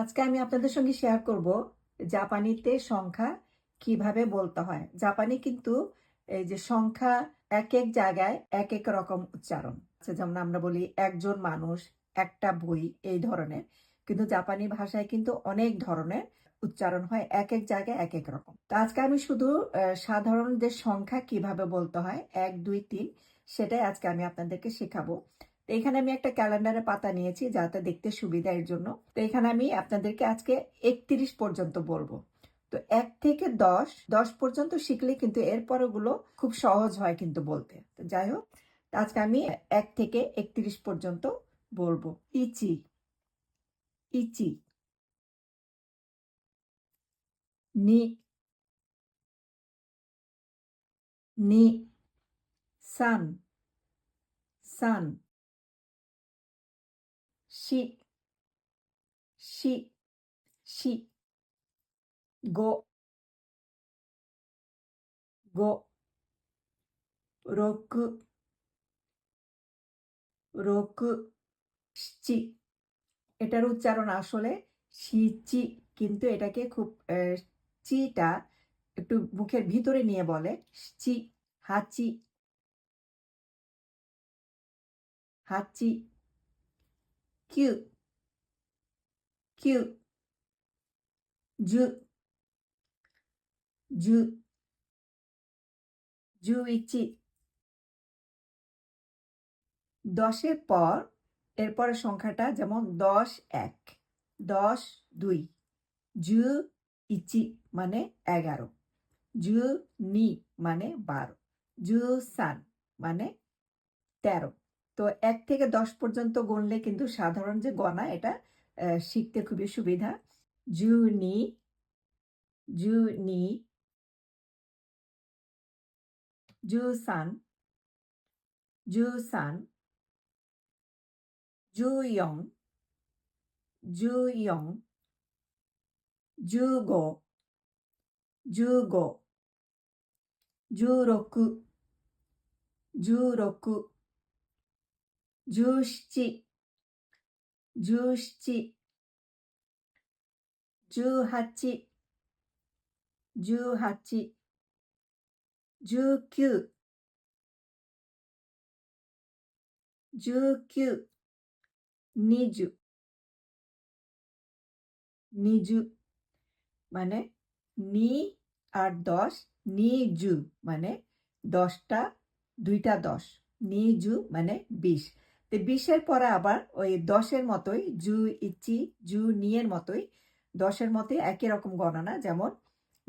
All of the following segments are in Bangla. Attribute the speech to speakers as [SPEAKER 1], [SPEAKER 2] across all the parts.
[SPEAKER 1] আজকে আমি আপনাদের সঙ্গে শেয়ার করব জাপানিতে সংখ্যা কীভাবে বলতে হয়। জাপানি কিন্তু এই যে সংখ্যা এক এক জায়গায় এক এক রকম উচ্চারণ। আছে যেমন আমরা বলি একজন মানুষ, একটা বই, এই ধরনের। কিন্তু জাপানি ভাষায় কিন্তু অনেক ধরনের উচ্চারণ হয়, এক এক জায়গায় এক এক রকম। তো আজকে আমি শুধু সাধারণ যে সংখ্যা কীভাবে বলতে হয়, এক, দুই, তিন, সেটাই আজকে আমি আপনাদেরকে শেখাবো। তো এখানে আমি একটা ক্যালেন্ডারের পাতা নিয়েছি যাতে দেখতে সুবিধা এর জন্য। তো এখানে আমি আপনাদেরকে আজকে একত্রিশ পর্যন্ত বলব। তো এক থেকে দশ দশ পর্যন্ত শিখলে কিন্তু এরপরগুলো খুব সহজ হয় কিন্তু বলতে। তো যাই হোক আজকে আমি এক থেকে একত্রিশ পর্যন্ত বলব। ইচি ইচি, নি নি, সান সান। শি শি শি গো গো রোক রোক চি এটার উচ্চারণ আসলে সিচি কিন্তু এটাকে খুব চিটা একটু মুখের ভিতরে নিয়ে বলে চি হাচি হাচি। ইচি দশের পর, এরপরের সংখ্যাটা যেমন দশ এক, দশ দুই, জু ইচি মানে এগারো, জু নি মানে বারো, জু সান মানে তেরো তো এক থেকে দশ পর্যন্ত গণলে কিন্তু সাধারণ যে গণা, এটা শিখতে খুবই সুবিধা। জু, নি জু নি, জু, সান জু সান, জু, ইয়ং ঝুসচি জুহাচি জুহাচি নিজু মানে নি আর দশ নিজু মানে দশটা, দুইটা দশ নিজু মানে বিশ। বিশের পরে আবার ওই দশের মতোই, জু, ইচি, জু, নিয়ের মতোই, দশের মতোই একই রকম গণনা, যেমন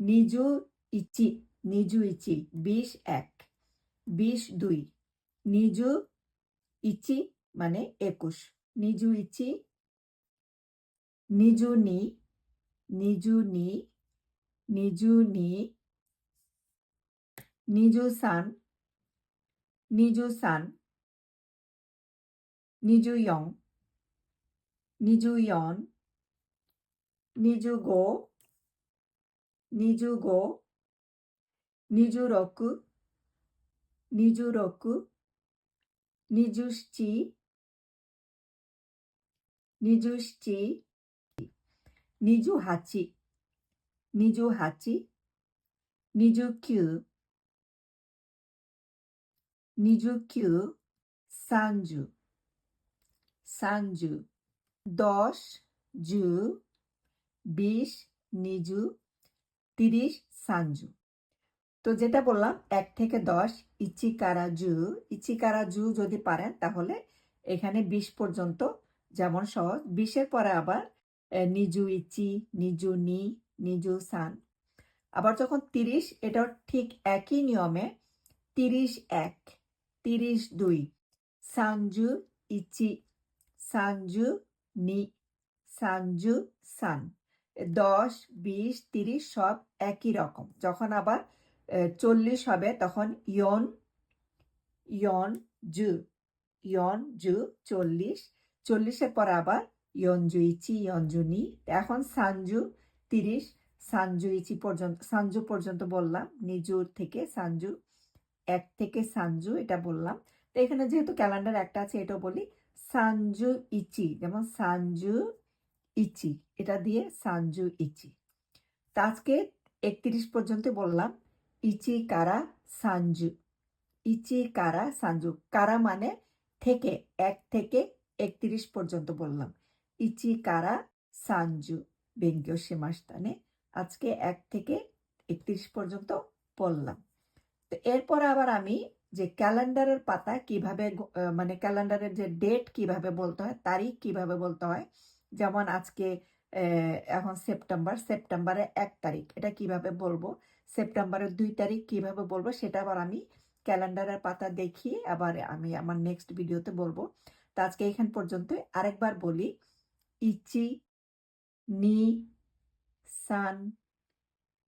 [SPEAKER 1] নিজু, ইচি নিজু, ইচি, বিশ, এক, বিশ, দুই, নিজু, ইচি মানে একুশ, নিজু, ইচি, নিজু, নি নিজু নি নিজু নি, নিজু, সান নিজু, সান 24 24 25 25 26 26 27 27 28 28 29 29 30 সানজু। দশ, জু। বিশ, নিজু। তিরিশ, সানজু। তো যেটা বললাম, এক থেকে দশ ইচিকারা জু ইচিকারা জু যদি পারেন, তাহলে এখানে বিশ পর্যন্ত যেমন সহজ। বিশের পরে আবার নিজু ইচি, নিজু নি, নিজু সান। আবার যখন তিরিশ, এটাও ঠিক একই নিয়মে, তিরিশ এক, তিরিশ দুই। সানজু, ইচি সানজু নি, সানজু সান। দশ, বিশ, তিরিশ সব একই রকম। যখন আবার চল্লিশ হবে, তখন ইয়ন ইয়ন জু ইয়ন জু চল্লিশ। চল্লিশের পর আবার ইয়নজু ইচি, ইয়নজু নি। এখন সানজু তিরিশ, সানজু ইচি পর্যন্ত, সানজু পর্যন্ত বললাম। নিজুর থেকে সানজু, এক থেকে সানজু এটা বললাম। তো এখানে যেহেতু ক্যালেন্ডার একটা আছে, এটাও বলি। সানজু ইচি, যেমন সানজু ইচি, এটা দিয়ে সানজু ইচি। তো আজকে একত্রিশ পর্যন্ত বললাম, ইচি কারা সানজু ইচি কারা সানজু কারা মানে থেকে, এক থেকে একত্রিশ পর্যন্ত বললাম। ইচি কারা সানজু বেঙ্গিও সীমাস্তানে আজকে এক থেকে একত্রিশ পর্যন্ত বললাম। তো এরপর আবার আমি যে ক্যালেন্ডারের পাতা কীভাবে মানে ক্যালেন্ডারের যে ডেট কীভাবে বলতে হয়, তারিখ কীভাবে বলতে হয়, যেমন আজকে এখন সেপ্টেম্বর, সেপ্টেম্বরের এক তারিখ, এটা কীভাবে বলব, সেপ্টেম্বরের দুই তারিখ কীভাবে বলব, সেটা আবার আমি ক্যালেন্ডারের পাতা দেখিয়ে আবার আমি আমার নেক্সট ভিডিওতে বলব। তো আজকে এখান পর্যন্ত আরেকবার বলি, ইচি, নি, সান,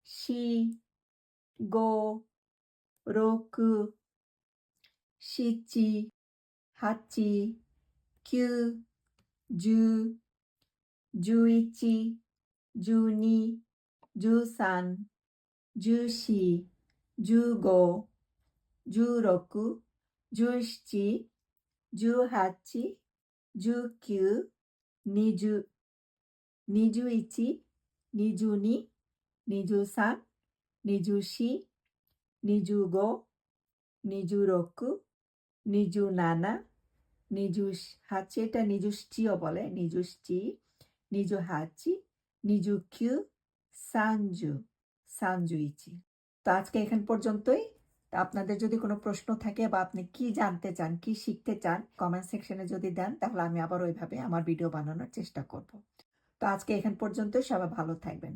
[SPEAKER 1] শি, গো, রোকু শিচি হাচি কিউ জু জুইচি জুনি জুসান জুশি জুগো জুরোকু জুশচি জুহাচি জুকিউ নিজু নিজুইচি নিজুনি নিজুসান নিজুশি নিজুগো নিজুরোকু নিজু নানা নিজুস হাচি, এটা নিজুশ্চিও বলে নিজুশ্চি নিজু হাচি, নিজু কিউ সানজু সানজুইচি তো আজকে এখান পর্যন্তই। আপনাদের যদি কোনো প্রশ্ন থাকে বা আপনি কি জানতে চান, কি শিখতে চান কমেন্ট সেকশনে যদি দেন, তাহলে আমি আবার ওইভাবে আমার ভিডিও বানানোর চেষ্টা করব। তো আজকে এখান পর্যন্তই, সবাই ভালো থাকবেন।